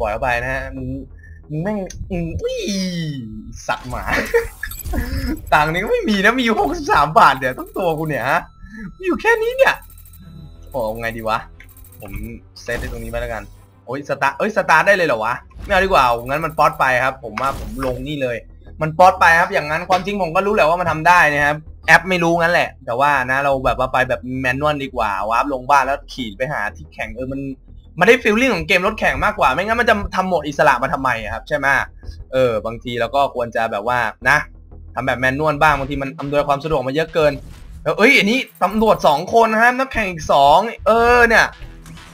ปล่อยเข้าไปนะฮะมึงมึงแม่งอุ้ยสัตว์หมา ต่างนี้ก็ไม่มีนะมีอยู่หกสิบสามบาทเดี๋ยวต้องตัวกูเนี่ยฮะมีอยู่แค่นี้เนี่ยโอ้ไงดีวะ ผมเซตไว้ตรงนี้ไปแล้วกันโอ้ยสตาร์เอ้ยสตาร์ได้เลยเหรอวะไม่เอาดีกว่างั้นมันป๊อตไปครับ ผมว่าผมลงนี่เลย มันป๊อตไปครับ อย่างนั้นความจริงผมก็รู้แหละว่ามันทำได้นะครับแอปไม่รู้งั้นแหละ แต่ว่านะเราแบบว่าไปแบบแมนนวลดีกว่า วาร์ปลงบ้านแล้วขี่ไปหาที่แข่งเออมัน มันได้ฟีลลิ่งของเกมรถแข่งมากกว่า ไม่งั้นมันจะทำโหมดอิสระมาทำไมครับใช่ไหมเออ บางทีเราก็ควรจะแบบว่านะทำแบบแมนนวลบ้างบางทีมันอำนวยความสะดวกมาเยอะเกินแล้วเอ้ยอันนี้ตำรวจสองคนนะครับนักแข่งอีกสองเออเนี่ย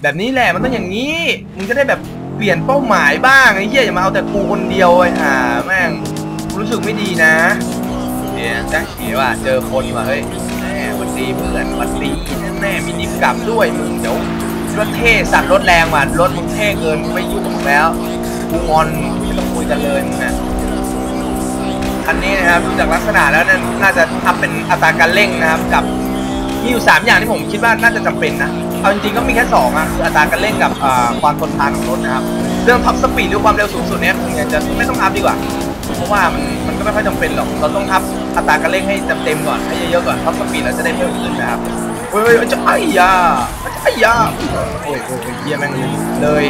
แบบนี้แหละมันต้องอย่างนี้มึงจะได้แบบเปลี่ยนเป้าหมายบ้างไอ้เหี้ยอย่ามาเอาแต่กูคนเดียวไอ้ห่าแม่งรู้สึกไม่ดีนะเนี่ยวจ้าเขียว่าเจอคนว่ะเฮ้ยแม่วันดีเพื่อนวันดีแม่แน่มีดิฟกลับด้วยมึงเดี๋ยว รถเท่สัตว์รถแรงว่ะรถมึงเท่เกินไม่ยุ่งกับมึงแล้วกูงอนไม่ต้องคุยกันเลยนะคันนี้นะครับดูจากลักษณะแล้วนั่นน่าจะทำเป็นอัตราการเร่งนะครับ กับมีอยู่ 3 อย่างที่ผมคิดว่าน่าจะจำเป็นนะเอาจริงๆก็มีแค่2อะคืออัตราการเร่งกับความทนทานของรถนะครับเรื่องท็อปสปีดหรือความเร็วสูงสุดเนี้ยผมอยากจะไม่ต้องอัพดีกว่าเพราะว่ามันมันก็ไม่ค่อยจำเป็นหรอกเราต้องอัพอัตราการเร่งให้เต็มๆก่อนให้เยอะๆก่อนท็อปสปีดเราจะได้เพิ่มขึ้นนะครับ เฮ้ยเฮ้ยจะไอ้ยาจะไอ้ยาโอ้ยโอ้ยเฮียแม่งเลย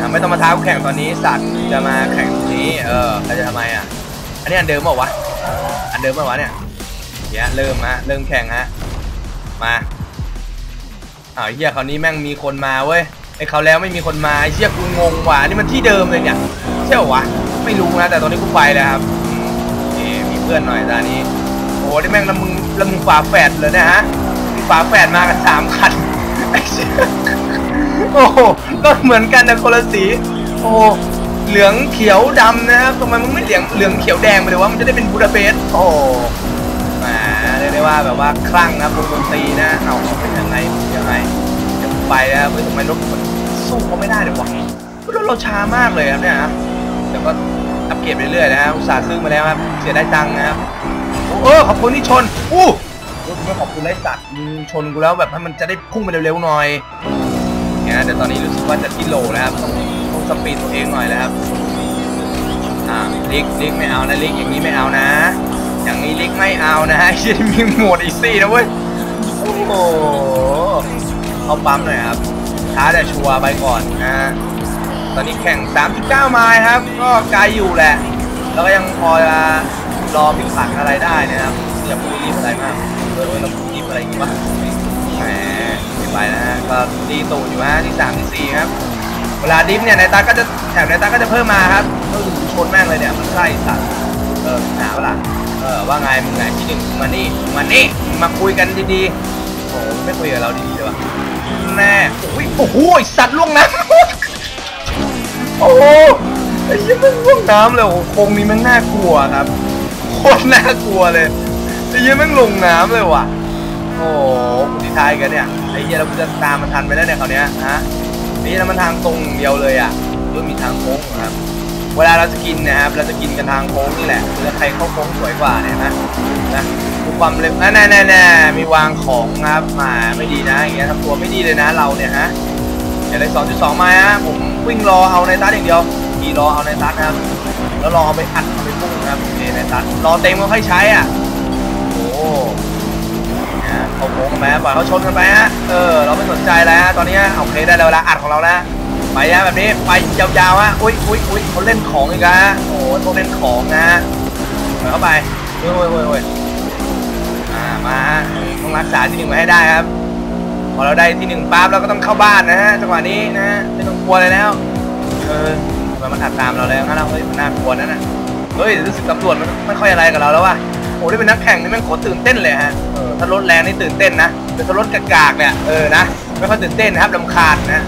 นะไม่ต้องมาท้าแข่งตอนนี้สัตว์จะมาแข่งตรงนี้เออเราจะทำไมอะอันนี้อันเดิมเปล่าวะอันเดิมเปล่าวะเนี่ยเดี๋ยเริ่มฮะเริ่มแข่งฮะมาอ้าวเฮียคราวนี้แม่งมีคนมาเว้ยไอเขาแล้วไม่มีคนมาไอเฮียกูงงว่ะนี่มันที่เดิมเลยเนี่ยใช่เหรอวะไม่รู้นะแต่ตอนนี้กูไปแล้วครับอืมนี่มีเพื่อนหน่อยตอนนี้โอ้นี่แม่งละมึงละมึงฝาแฝดเลยเนะฮะ ฝาแฝดมากันสามคันไอ้เชี่ยโอ้โหก็เหมือนกันแต่คนละสี โอ้เหลืองเขียวดำนะครับทำไมมึงไม่เหลืองเหลืองเขียวแดงไปเลยวะมันจะได้เป็นบูดาเปสต์โอ้โหแหมเรียกได้ว่าแบบว่าคลั่งนะวงดนตรีนะเอาเป็นยังไงยังไงเดี๋ยวไปนะเฮ้ยทำไมรถมันสู้เขาไม่ได้เลยวะรถเราช้ามากเลยครับเนี่ยครับแต่ก็อัปเกรดไปเรื่อยนะฮะอุตส่าห์ซื้อมาแล้วครับเสียได้ตังค์นะครับโอ้เออขอบคุณที่ชนอู้ รถไม่ขอบคุณไอ้สัตว์มึงชนกูแล้วแบบให้มันจะได้พุ่งไปเร็วๆหน่อยเนี่ยแต่ตอนนี้รู้สึกว่าจะที่โลนะครับต้องต้องสปีดตัวเองหน่อยแล้วครับอ่าลิกลิกไม่เอานะลิกอย่างนี้ไม่เอานะ อย่างนี้ลิกไม่เอานะฮะยังมีโหมดอีซี่นะเว้ยโอ้โหเอาปั๊มหน่อยครับช้าแต่ชัวร์ไปก่อนนะฮะตอนนี้แข่ง 39 ไมล์ครับ ก็ไกลอยู่แหละ แล้วก็ยังพอจะรอพิกัดอะไรได้นะครับอย่าพูดรีบอะไรมาก เออเราพูดรีบอะไรอย่างงี้วะแหมไม่ไปนะฮะก็ตีตูดอยู่ฮะที่3ที่4ครับ เวลาดิฟเนี่ยในตาก็จะแถบในตาก็จะเพิ่มมาครับเออชนแม่งเลยเนี่ยมันใกล้สัตว์เออหาเวลาเออว่าไงมึงไงที่หนึ่งมานี่มานี่มาคุยกันดีๆโอ้ไม่คุยกับเราดีๆเลยวะแน่โอ้ยโอ้โหสัตว์ล่วงน้ำโอ้โหไอ้ยี่มันล่วงน้ำเลยโอ้โคงนี้มันน่ากลัวครับโคตรน่ากลัวเลย ไอ้ยี่มันลงน้ำเลยว่ะ โอ้โหคุณที่ทายกันเนี่ย ไอ้เหี้ยเราจะตามมันทันไปได้เนี่ยคราวเนี้ยฮะไอ้เหี้ยแล้วมันทางตรงอย่างเดียวเลยอะเริ่มมีทางโค้งนะครับ เวลาเราจะกินนะครับ เราจะกินกันทางโค้งนี่แหละคือใครเข้าโค้งสวยกว่าเนี่ยนะนะดูความเร็วแน่แน่แน่มีวางของครับมาไม่ดีนะอย่างเงี้ยทำตัวไม่ดีเลยนะเราเนี่ยฮะอย่าได้สองจุดสองมาฮะผมวิ่งรอเอาในตัดอย่างเดียวขี่รอเอาในตัดนะครับ แล้วรอเอาไปอัดเอาไปพุ่งนะครับนี่ในตัดรอเต็มก็ค่อยใช้อะ กันไปปล่อยเขาชนกันไปฮะเออเราไม่สนใจแล้วตอนนี้โอเคได้เวลาอัดของเราแล้วไปนะแบบนี้ไปยาวๆฮะอุ้ยอุ้ยอุ้ยเขาเล่นของอีกแล้วฮะโอ้โหพวกเล่นของนะฮะเปิดเข้าไปเฮ้ยเฮ้ยเฮ้ยอ่ามาต้องรักษาที่หนึ่งไว้ให้ได้ครับ พอเราได้ที่หนึ่งปั๊บเราก็ต้องเข้าบ้านนะฮะจังหวะนี้นะไม่ต้องกลัวเลยแล้วเออทำไมมันถัดตามเราแล้วงั้นเราเฮ้ยมันน่ากลัวนั่นน่ะเฮ้ยรู้สึกตำรวจมันไม่ค่อยอะไรกับเราแล้วว่ะโอ้ได้เป็นนักแข่งนี่แม่งโคตรตื่นเต้นเลยฮะ ถ้ารถแรงนี่ตื่นเต้นนะแต่ถ้ารถกากๆเนี่ยเออนะไม่ค่อยตื่นเต้นนะครับลำคาญนะ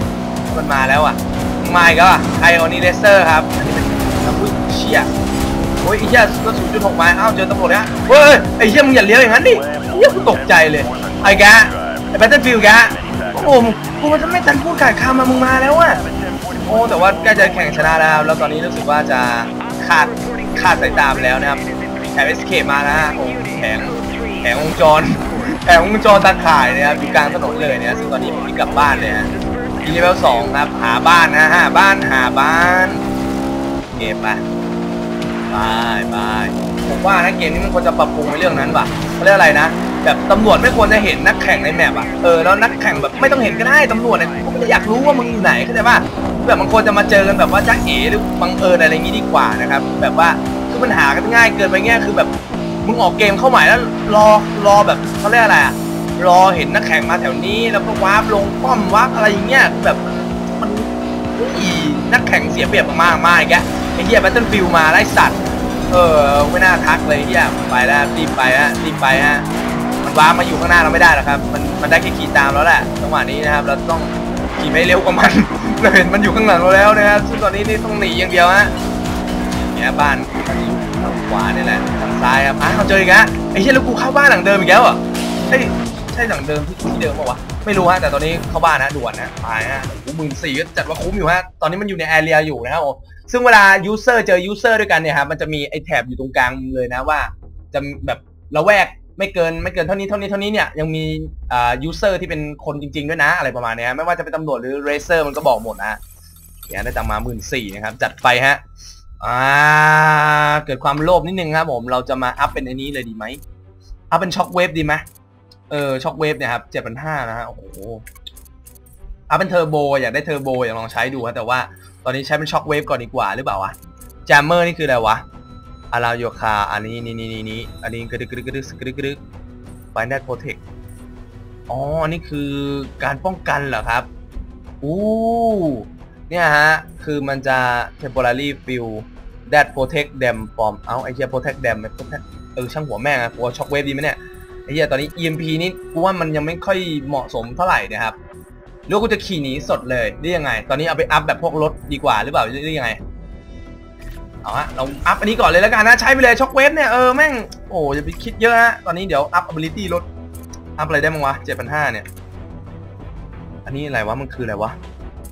มันมาแล้วอะมาอีกแล้วอะไอออนิเลสเตอร์ครับอันนี้เป็นน้ำพุเชี่ยโอ้ยไอ้เหี้ยก็ศูนจุดหกไม้อ้าวเจอตำรวจแล้วเฮ้ยไอ้เหี้ยมึงอย่าเลี้ยวอย่างนั้นดิเหี้ยกูตกใจเลยไอ้แกไอ้แบตเตอร์ฟิลแกโอ้โหกูมันจะไม่ทันพูดขาดคำมามึงมาแล้วอะโอ้แต่ว่าใกล้จะแข่งชนะแล้วแล้วตอนนี้รู้สึกว่าจะขาดขาดสายตาไปแล้วนะครับแถมเอสเคมานะฮะโอ้แผง แผงวงจรแผงวงจรตาข่ายนะครับอยู่กลางถนนเลยเนี่ยซึ่งตอนนี้ผมกลับบ้านเลยฮะอีเลเวลสองครับ หาบ้านนะหาบ้านหาบ้านเก็บไปบายบายผมว่านะเกมนี้มันควรจะปรับปรุงในเรื่องนั้นว่ะเขาเรียกอะไรนะแบบตำรวจไม่ควรจะเห็นนักแข่งในแมปอะเออแล้วนักแข่งแบบไม่ต้องเห็นก็ได้ตำรวจเนี่ยเขาไม่อยากรู้ว่ามึงอยู่ไหนเข้าใจป่ะแบบมันควรจะมาเจอกันแบบว่าจ้าเอ๋หรือบังเอิญอะไรอย่างงี้ดีกว่านะครับแบบว่าคือมันหากันง่ายเกินไปเงี้ยคือแบบ มึงออกเกมเข้าใหม่แล้วรอรอแบบเขาเรียกอะไรอะรอเห็นนักแข่งมาแถวนี้แล้วก็วาร์ปลงป้อมวาร์ปอะไรอย่างเงี้ยแบบมันอีนักแข่งเสียเปรียบมากๆมากแกไอ้เหี้ยแบทเทิลฟิลมาไล่สัตว์เออไม่น่าทักเลยเหี้ยไปแล้วรีบไปฮะรีบไปฮะมันวาร์ปมาอยู่ข้างหน้าเราไม่ได้หรอกครับ มันมันได้แค่ขี่ตามแล้วแหละจังหวะนี้นะครับเราต้องขี่ไม่เร็วกว่ามันเราเห็นมันอยู่ข้างหลังเราแล้วนะครับซึ่งตอนนี้นี่ต้องหนีอย่างเดียวฮะเนี่ยบ้านมันอยู่ ขวานี่แหละทางซ้ายครับอ้าวเจออีกแล้วไอ้เหี้ยแล้วกูเข้าบ้านหลังเดิมอีกแล้วอะเฮ้ยใช่หลังเดิมที่ที่เดิมป่าวะไม่รู้ฮะแต่ตอนนี้เข้าบ้านนะด่วนนะไปฮะหมื่นสี่ก็จัดว่าคุ้มอยู่ฮะตอนนี้มันอยู่ในแอเรียอยู่นะครับซึ่งเวลา user เจอ user ด้วยกันเนี่ยครับมันจะมีไอ้แถบอยู่ตรงกลางเลยนะว่า จะแบบละแวกไม่เกินไม่เกินเท่านี้เท่านี้เท่านี้เนี่ยยังมีอ่า user ที่เป็นคนจริง ๆ ด้วยนะ อะไรประมาณนี้ไม่ว่าจะเป็นตำรวจหรือ racer มันก็บอกหมดนะเนี่ยได้ตังมาหมื่นสี่นะครับจัดไปฮะ อ่า เกิดความโลภนิดนึงครับผม เราจะมาอัพเป็นอันนี้เลยดีไหม อัพเป็นช็อคเวฟดีไหมเออ ช็อคเวฟเนี่ยครับเจ็ดพันห้านะฮะ โอ้โหเอาเป็นเทอร์โบ อยากได้เทอร์โบอยากลองใช้ดูฮะ แต่ว่าตอนนี้ใช้เป็นช็อคเวฟก่อนดีกว่าหรือเปล่าวะแจมเมอร์นี่คืออะไรวะอาราโยคา อันนี้นี่นี่นี่นี่อันนี้กระดึกกระดึกกระดึกกระดึกกระดึกไฟแนทโปรเทค อ๋อ อันนี้คือการป้องกันเหรอครับ อู้ เนี่ยฮะ คือมันจะ temporary fill that protect them from เอาไอ้เหี้ย protect them ไม่ protect เออช่างหัวแม่งอะกลัวช็อคเวฟดีไหมเนี่ยไอ้เหี้ยตอนนี้ EMP นี่กูว่ามันยังไม่ค่อยเหมาะสมเท่าไหร่นะครับหรือกูจะขี่หนีสดเลยหรือยังไง ตอนนี้เอาไปอัพแบบพวกรถดีกว่าหรือเปล่าหรือยังไงเอาฮะเราอัพอันนี้ก่อนเลยแล้วกันนะใช้ไปเลยช็อคเวฟเนี่ยเออแม่งโอ้อย่าไปคิดเยอะฮะตอนนี้เดี๋ยวอัพ ability รถอัพอะไรได้มั้งวะ7,500เนี่ยอันนี้อะไรวะมันคืออะไรวะ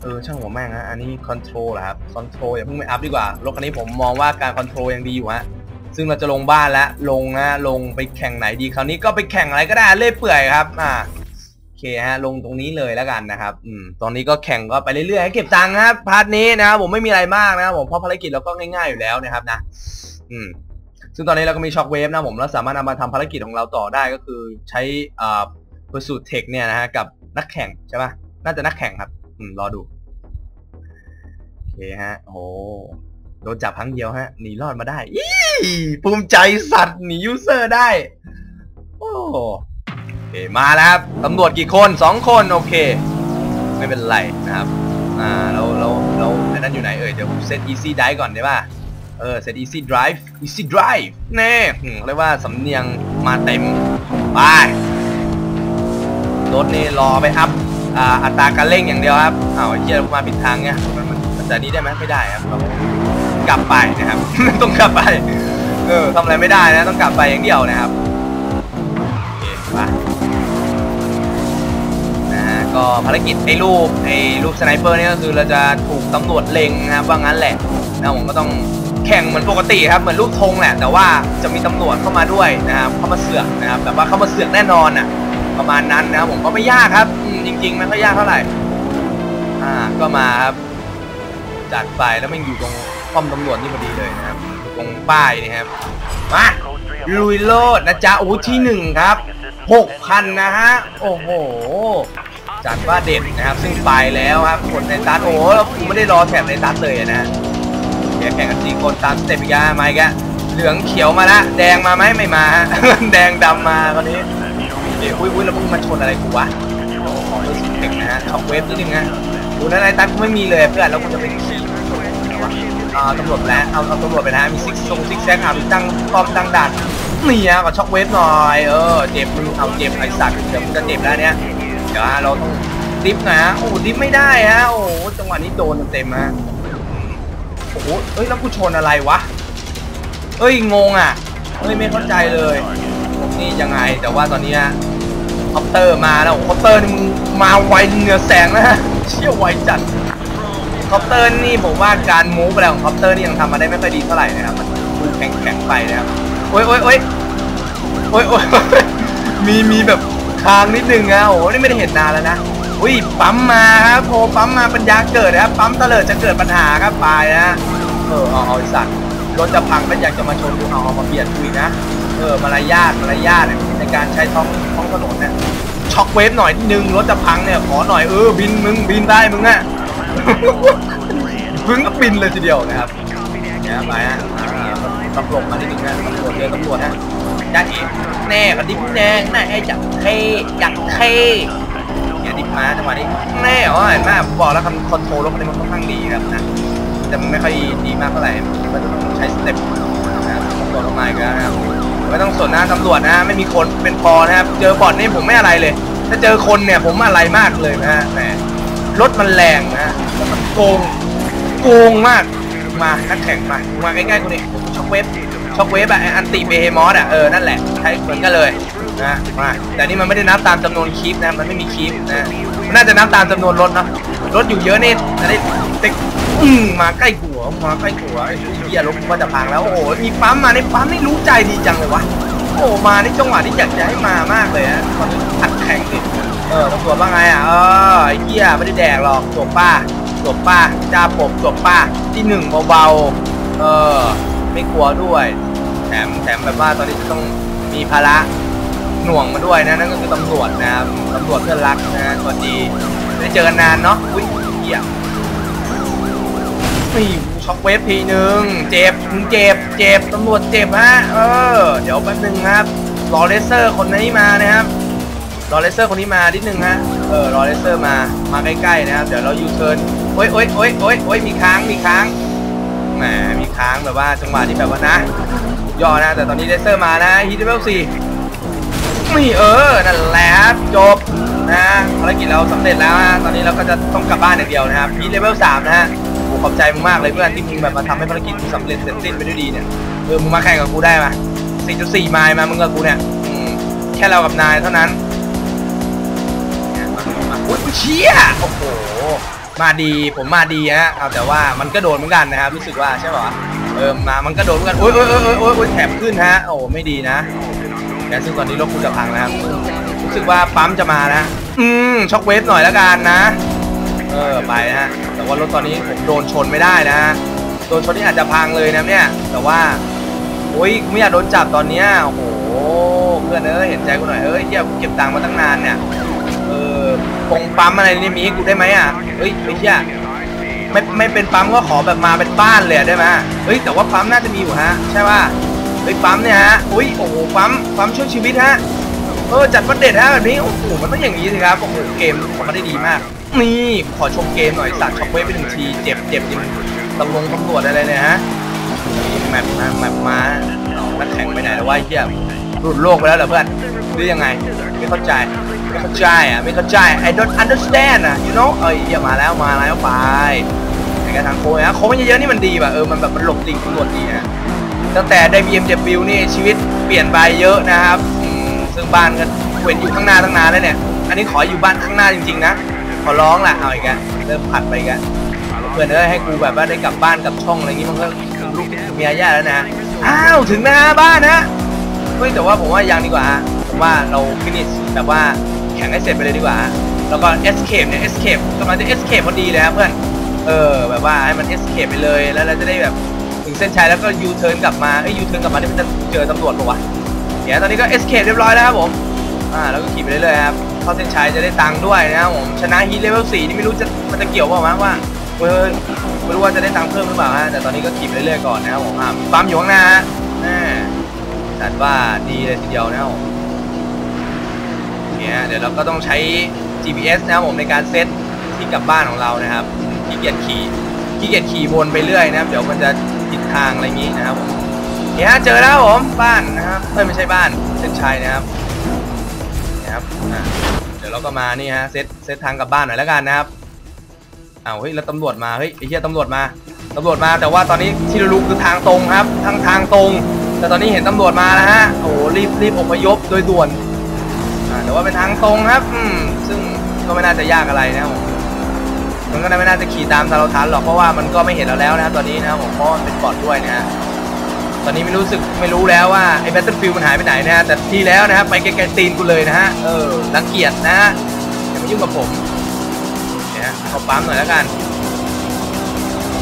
เออช่างหัวแม่งฮะอันนี้คอนโทรลเหรอครับคอนโทรลอย่าเพิ่งไปอัพดีกว่ารถคันนี้ผมมองว่าการคอนโทรลยังดีอยู่ฮะซึ่งเราจะลงบ้านแล้วลงนะลงไปแข่งไหนดีคราวนี้ก็ไปแข่งอะไรก็ได้เล่เปื่อยครับอ่าโอเคฮะลงตรงนี้เลยแล้วกันนะครับอืมตอนนี้ก็แข่งก็ไปเรื่อยๆให้เก็บตังค์นะครับพาร์ทนี้นะครับผมไม่มีอะไรมากนะครับผมเพราะภารกิจเราก็ง่ายๆอยู่แล้วนะครับนะ อืมซึ่งตอนนี้เราก็มีช็อคเวฟนะผมเราสามารถเอามาทำภารกิจของเราต่อได้ก็คือใช้อ่า pursuit tech เนี่ยนะฮะกับนักแข่งใช่ปะน่าจะนักแข่งครับ อืม รอดู โอเคฮะ โอ้โดนจับครั้งเดียวฮะ หนีรอดมาได้ อีภูมิใจสัตว์หนียูเซอร์ได้ โอ้โอเคมาแล้วครับตำรวจกี่คนสองคนโอเค ไม่เป็นไรนะครับ อ่าเราเราเราไอันนั้นอยู่ไหนเอ่ยเดี๋ยวเซต easy drive ก่อนได้ป่ะเออเซต easy drive easy drive แน่เรียกว่าสำเนียงมาเต็ม ไป รถนี่รอไปอัพ อัตราการเร่งอย่างเดียวครับอ้าวไอ้เหี้ยมาผิดทางเนี่ยมันมันจะนี้ได้ไหมไม่ได้ครับเรากลับไปนะครับ ต้องกลับไปเออทำอะไรไม่ได้นะต้องกลับไปอย่างเดียวนะครับโอเคไปนะฮะก็ภารกิจไอ้รูปไอ้รูปสไนเปอร์นี่ก็คือเราจะถูกตำรวจเล็งนะครับว่างั้นแหละนะผมก็ต้องแข่งเหมือนปกติครับเหมือนรูปธงแหละ แต่ว่าจะมีตำรวจเข้ามาด้วยนะครับเข้ามาเสือกนะครับแบบว่าเข้ามาเสือกแน่นอนอะประมาณนั้นนะครับผมก็ไม่ยากครับ จริง ๆ ไม่ค่อยยากเท่าไหร่ อ่า ก็มาครับ จัดไปแล้วมันอยู่ตรงป้อมตำรวจนี่พอดีเลยนะครับ ตรงป้ายนี่ครับ มาลุยโลดนะจ๊ะ โอ้ที่หนึ่งครับหกพันนะฮะ โอ้โห จัดว่าเด็ดนะครับ ซึ่งไปแล้วครับกดในตัดโอ้เราไม่ได้รอแถบในตัดเลยนะเดี๋ยวแข่งกันสี่คนตามสเต็ปอีกแล้วมาอีกแล้วเหลืองเขียวมาละ แดงมาไหมไม่มา แดงดำมาคราวนี้ เดี๋ยวอุ้ยอุ้ยแล้วมึงมาชนอะไรกูวะ หรู้สึกเก่งนะฮะขับเวฟนิดนึงฮะดูนั่นในตัดกูไม่มีเลยเพื่อนแล้วกูจะไปขี่อ่าตำรวจแล้วเอาเอาตำรวจไปนะมีซิกซงซิกแซกอะมีตั้งป้อมตั้งด่านนี่ฮะก็ช็อกเวฟหน่อยเออเจ็บมึงเอาเจ็บไอ้สัตว์เดี๋ยวมึงจะเจ็บแล้วเนี้ยเดี๋ยวเราต้องดิฟนะฮะโอ้ดิฟไม่ได้ฮะโอ้จังหวะนี้โดนเต็มฮะโอ้โหเอ้ยแล้วกูชนอะไรวะเอ้ยงงอะเอ้ยไม่เข้าใจเลยนี่ยังไงแต่ว่าตอนนี้ฮะ คอปเตอร์มาแล้วคอปเตอร์นี่มึงมาไวเหนือแสงนะฮะเชี่ยวไวจัดคอปเตอร์นี่ผมว่าการมูฟอะไรของคอปเตอร์นี่ยังทำมาได้ไม่ค่อยดีเท่าไหร่นะครับมันดูแข็งแข็งไปนะครับโอ้ยโอ้ยโอ้ยโอ้ยโอ้ยมีมีแบบคางนิดนึงนะโอ้โหนี่ไม่ได้เห็นนานแล้วนะอุ้ยปั๊มมาครับโทรปั๊มมาปัญญาเกิดนะครับปั๊มเตลิดจะเกิดปัญหาครับไปนะเออเอาเอาไอ้สัตว์ รถจะพังก็อยากจะมาชนกูเอาเอามาเบียดคุยนะ เออมารยาทมารยาทเนี่ยในการใช้ท้องท้องถนนเนี่ยช็อคเวฟหน่อยนิดนึงรถจะพังเนี่ยขอหน่อยเออบินมึงบินได้มึงอะมึงก็บินเลยทีเดียวนะครับเนี่ยไปฮะตำรวจมาที่หนึ่งนะตำรวจเจอตำรวจฮะจ้าเอ๋แน่กับดิบแดงแน่อยากเท่อยากเท่เนี่ยดิบมาจังหวะนี้แน่เหรอเห็นไหมผมบอกแล้วคันคอนโทรลรถคันนี้มันค่อนข้างดีครับนะ แต่มันไม่ค่อยดีมากเท่าไหร่มันจะต้องใช้สเต็ปนะครับตำรวจลงมาอีกแล้วนะครับไม่ต้องสนนะตำรวจนะไม่มีคนเป็นพอนะครับ เจอบอดนี่ผมไม่อะไรเลย ถ้าเจอคนเนี่ยผมอะไรมากเลยนะฮะแหมรถมันแรงนะแล้วมันโกงโกงมากมานักแข่งมามาใกล้ๆกูนี่ช็อกเวฟช็อกเวฟอะอ้อันติเบเฮมอสอะเออนั่นแหละใช้เหมือนกันเลยนะมาแต่นี่มันไม่ได้นับตามจำนวนคลิปนะมันไม่มีคลิปนะมันน่าจะนับตามจำนวนรถเนาะรถอยู่เยอะนี่จะได้ ติ๊กอืมมาใกล้หัวมาใกล้หัวไอ้เหี้ยรถกูว่าจะพังแล้วโอ้โหมีปั๊มมาในปั๊มนี่รู้ใจดีจังเลยวะโอ้มาในจังหวะที่อยากจะให้มามากเลยนะตอนนี้อัดแข่งดิเออตำรวจว่าไงอะเออไอ้เหี้ยไม่ได้แดกหรอกจบป้าจบป้าจ้าผมจบป้าที่หนึ่งเบาๆเออไม่กลัวด้วยแถมแถมแบบว่าตอนนี้จะต้องมีภาระหน่วงมาด้วยนะนั่นก็คือตำรวจนะครับตำรวจเพื่อนรักนะสวัสดีไม่ได้เจอกันนานเนาะอุ้ยเหี้ย นี่ช็อกเวฟทีหนึ่งเจ็บมึงเจ็บเจ็บตำรวจเจ็บฮะเออ เดี๋ยวแป๊บนึงครับรอเลเซอร์คนนี้มานะครับรอเลเซอร์คนนี้มานิดนึงฮะเออรอเลเซอร์มามาใกล้ๆนะครับเดี๋ยวเรายูเทิร์นโอ๊ยโอ๊ยโอ๊ยโอ๊ยโอ๊ยมีค้างมีค้างแหมมีค้างแบบว่าจังหวะที่แบบว่านะย่อนะ แต่ตอนนี้เลเซอร์มานะฮีทเลเวลสี่นี่เออนั่นแหละจบนะภารกิจเราสำเร็จแล้วฮะตอนนี้เราก็จะต้องกลับบ้านอย่างเดียวนะครับฮีทเลเวลสามนะฮะ ขอบใจมึงมากเลยเพื่อนที่มึงแบบมาทำให้ภารกิจกูสำเร็จเสร็จสิ้นไปด้วยดีเนี่ยเออมึงมาแข่งกับกูได้มา4.4ไมล์มามึงกับกูเนี่ยอืมแค่เรากับนายเท่านั้นอุ้ยเชี่ยโอ้โหมาดีผมมาดีฮะเอาแต่ว่ามันก็โดนเหมือนกันนะครับรู้สึกว่าใช่ป่ะเออมามันก็โดนเหมือนกันโอ้ยโอ้ยโอ้ยโอ้ยโอ้ยแถบขึ้นฮะโอ้ไม่ดีนะแกซึ่งตอนนี้รถคุณจะพังนะครับรู้สึกว่าปั๊มจะมานะอืมช็อกเวฟหน่อยแล้วกันนะ เออไปนะฮะแต่ว่ารถตอนนี้ผมโดนชนไม่ได้นะฮะโดนชนที่อาจจะพังเลยนะเนี่ย แต่ว่าโอ้ยกูไม่อยากโดนจับตอนเนี้ยโอ้โหเพื่อนเอ้ยเห็นใจกูหน่อยเอ้ยเฮียกูเก็บตังค์มาตั้งนานเนี่ยเออคงปั๊มอะไรนี่มีให้กูได้ไหมอะเฮ้ยไอ้เหี้ยไม่ไม่เป็นปั๊มก็ขอแบบมาเป็นบ้านเลยได้ไหมเฮ้ยแต่ว่าปั๊มน่าจะมีอยู่ฮะ ใช่ป่ะเฮ้ยปั๊มเนี่ยฮะอุ้ยโอ้โหปั๊มปั๊มช่วยชีวิตฮะเออจัดประเด็ดฮะแบบนี้โอ้โหมันต้องอย่างนี้สิครับโอ้โหเกมทำมาได้ดีมาก นี่ขอชมเกมหน่อยสัตว์ช็อกเวฟไปหนึ่งที เจ็บเจ็บจริงตำรวจตำรวจอะไรเนี่ยฮะมีแมปมาแมปมานักแข่งไปไหนแล้ววะเหี้ยหลุดโลกไปแล้วเหรอเพื่อนหรือยังไง ไม่เข้าใจ ไม่เข้าใจอะ ไม่เข้าใจ I don't understand อะ you know เอ้ยเหี้ยมาแล้วมาแล้วไปไอ้กระทางโค้งนะโค้งเยอะๆนี่มันดีป่ะเออมันแบบมันหลบดิ่งตำรวจดีนะตั้งแต่ได้ BMW นี่ชีวิตเปลี่ยนไปเยอะนะครับซึ่งบ้านก็เว้นอยู่ข้างหน้าตั้งนานแล้วเนี่ย อันนี้ขออยู่บ้านข้างหน้าจริงๆนะ อร้องละเอาอีกแล้วเริ่มผัดไปอีกันเพื่อนเอ้ยให้กูแบบว่าได้กลับบ้านกลับช่องอะไรอย่างงี้มันก็ลูกเมียย่าแล้วนะอ้าวถึงหน้าบ้านนะเฮ้ยแต่ว่าผมว่ายังดีกว่าฮะผมว่าเราฟินิชแบบว่าแข่งให้เสร็จไปเลยดีกว่าแล้วก็ escape เนี่ย escape กำลังจะ escape พอดีเลยครับเพื่อนเออแบบว่าให้มัน escape ไปเลยแล้วเราจะได้แบบถึงเส้นชัยแล้วก็ U turn กลับมาเอ้ย U turn กลับมานี่มันจะเจอตำรวจปะวะเดี๋ยวตอนนี้ก็ escape เรียบร้อยแล้วครับผมอ่าแล้วก็ขี่ไปเรื่อยๆครับ เข้าเส้นชัยจะได้ตังค์ด้วยนะครับผมชนะฮีทเลเวล4นี่ไม่รู้จะมันจะเกี่ยวเปล่าวะว่าเฮ้ยไม่รู้ว่าจะได้ตังค์เพิ่มหรือเปล่าฮะแต่ตอนนี้ก็ขี่ไปเรื่อยๆก่อนนะครับผมอ่าปั๊มอยู่ข้างหน้าฮะแน่จัดว่าดีเลยทีเดียวนะครับผมเนี่ยเดี๋ยวเราก็ต้องใช้ GPS นะครับผมในการเซตที่กลับบ้านของเรานะครับขี้เกียจขี่ขี้เกียจขี่วนไปเรื่อยนะครับ เดี๋ยวมันจะผิดทางอะไรงี้นะครับผมเนี่ยเจอแล้วผมบ้านนะครับเอ้ยไม่ใช่บ้านเส้นชัยนะครับ นะครับอ่าเดี๋ยวเราก็มานี่ฮะเซตเซตทางกลับบ้านหน่อยแล้วกันนะครับอ้าวเฮ้ยแล้วตำรวจมาเฮ้ยไอ้เหี้ยตำรวจมาตำรวจมาแต่ว่าตอนนี้ที่เรารู้คือทางตรงครับทางทางตรง แต่ตอนนี้เห็นตำรวจมาแล้วฮะโอ้โหรีบรีบอพยพโดยด่วนอ่าแต่ว่าเป็นทางตรงครับอืมซึ่งก็ไม่น่าจะยากอะไรนะครับผมมันก็ไม่น่าจะขี่ตามทาราทันหรอกเพราะว่ามันก็ไม่เห็นเราแล้วนะครับตอนนี้นะครับผมเพราะมันเป็นบอทด้วยนะฮะ อนนี้ไม่รู้สึกไม่รู้แล้วว่าไอ้แบตเตอร์ฟิลมันหายไปไหนนะฮะแต่ที่แล้วนะครับไปไกลๆตีนกูเลยนะฮะเออรังเกียจนะฮะอย่ามายุ่งกับผมเนี่ยเข้าปั๊มหน่อยแล้วกัน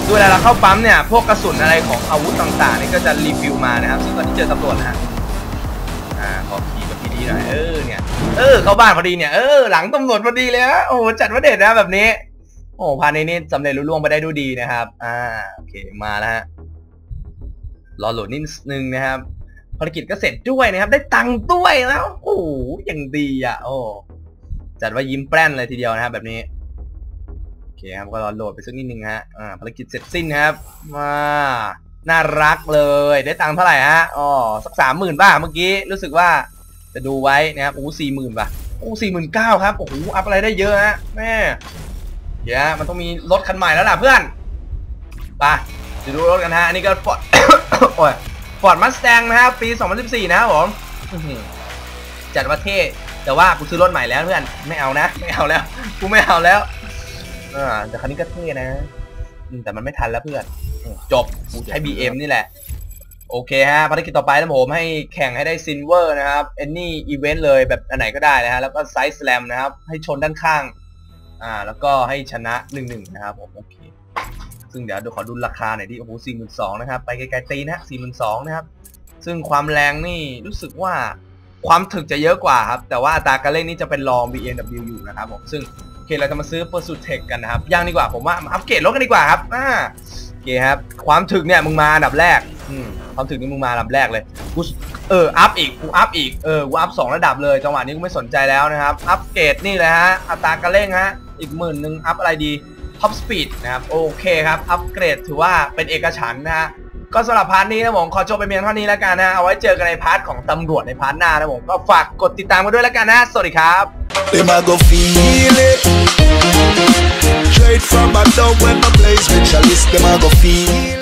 ดูเวลาเราเข้าปั๊มเนี่ยพวกกระสุนอะไรของอาวุธต่างๆนี่ก็จะรีวิวมานะครับซึ่งตอนที่เจอตำรวจนะฮะอ่าขอขี่แบบดีๆหน่อยเออเนี่ยเออเข้าบ้านพอดีเนี่ยเออหลังตำรวจพอดีเลยฮะโอ้จัดว่าเด็ดนะแบบนี้โอ้พาในนี้สำเร็จรุ่ล่วงไปได้ด้วยดีนะครับ อ่า โอเค มาแล้วฮะ รอโหลดนิดนึงนะครับภารกิจก็เสร็จด้วยนะครับ ได้ตังค์ด้วยแล้วโอ้โหอย่างดีอะ โอ้จัดว่ายิ้มแป้นเลยทีเดียวนะครับ แบบนี้โอเคครับก็รอโหลดไปสักนิดนึงฮะอ่าภารกิจเสร็จสิ้นครับมาน่ารักเลย ได้ตังค์เท่าไหร่ฮะอ๋อสักสามหมื่นบ้าเมื่อกี้รู้สึกว่าจะดูไว้นะครับโอ้สี่หมื่นป่ะโอ้สี่หมื่นเก้าครับโอ้โหอัพอะไรได้เยอะฮะแม่เดี๋ยวมันต้องมีรถคันใหม่แล้วล่ะเพื่อนไป จะดูรถกันฮะ อันนี้ก็ฟอร์ดโอ้ยฟอร์ดมัสแตงนะครับปี 2014 นะครับผมจัดว่าเท่ แต่ว่ากูซื้อรถใหม่แล้วเพื่อน ไม่เอานะ ไม่เอาแล้ว กูไม่เอาแล้ว อ่า แต่คันนี้ก็เท่นะ แต่มันไม่ทันแล้วเพื่อน จบ กูใช้ BM นี่แหละ โอเคฮะ ภารกิจต่อไปนะผมให้แข่งให้ได้ซินเวอร์นะครับ any event เลยแบบอันไหนก็ได้นะฮะ แล้วก็ไซส์ slam นะครับ ให้ชนด้านข้าง อ่า แล้วก็ให้ชนะหนึ่งหนึ่งนะครับผม โอเค ซึ่งเดี๋ยวดูขอดูราคาหน่อยดิโอ้โหสี่หมื่นสองนะครับ ไปไกลๆตีนะสี่หมื่นสองนะครับ ซึ่งความแรงนี่รู้สึกว่าความถึกจะเยอะกว่าครับ แต่ว่าอัตราการเล่นนี่จะเป็นรอง BMW อยู่นะครับผมซึ่งโอเคเราจะมาซื้อ Pursuit Tech กันนะครับยังดีกว่าผมว่ามาอัปเกรดรถกันดีกว่าครับอ่าโอเคครับ ความถึกเนี่ยมึงมาอันดับแรกอืมความถึกนี่มึงมาอันดับแรกเลยกูเอออัพอีกกูอัพอีกเออกูอัพสองระดับเลยจังหวะนี้กูไม่สนใจแล้วนะครับอัปเกรดนี่เลยฮะอัตราการเร่งฮะอีกหมื่นหนึ่งอัพอะไรดี ท็อปสปีดนะครับ โอเคครับ อัปเกรดถือว่าเป็นเอกฉันนะฮะก็สำหรับพาร์ทนี้นะผมขอจบไปเพียงเท่านี้แล้วกันนะเอาไว้เจอกันในพาร์ทของตำรวจในพาร์ทหน้านะผมก็ฝากกดติดตามกันด้วยแล้วกันนะ สวัสดีครับ Them I go feel it. Straight from a dog when my play specialist, them a go feel it.